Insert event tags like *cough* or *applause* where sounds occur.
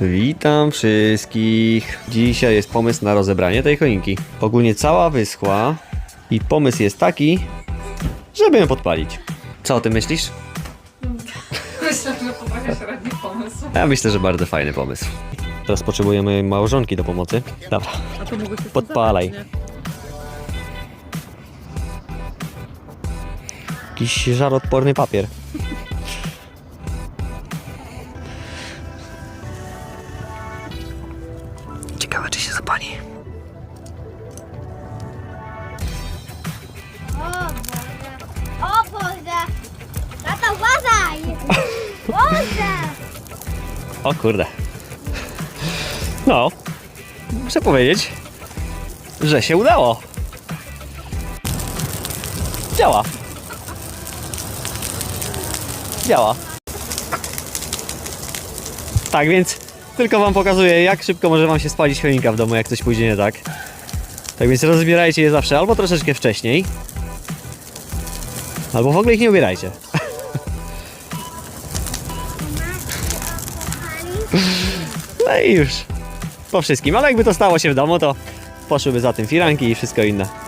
Witam wszystkich. Dzisiaj jest pomysł na rozebranie tej choinki. Ogólnie cała wyschła i pomysł jest taki, żeby ją podpalić. Co o tym myślisz? *laughs* Myślę, że to trochę średni pomysł. Ja myślę, że bardzo fajny pomysł. Teraz potrzebujemy małżonki do pomocy. Dobra, A to Podpalaj. jakiś żaroodporny papier. Zapali. O Boże! O Boże! Tata, uważaj! Boże! O kurde. No, muszę powiedzieć, że się udało. Działa. Działa. Tak więc tylko wam pokazuję, jak szybko może wam się spalić choinka w domu, jak coś pójdzie nie tak. Tak więc rozbierajcie je zawsze albo troszeczkę wcześniej, albo w ogóle ich nie ubierajcie. *laughs* No i już. Po wszystkim. Ale jakby to stało się w domu, to poszłyby za tym firanki i wszystko inne.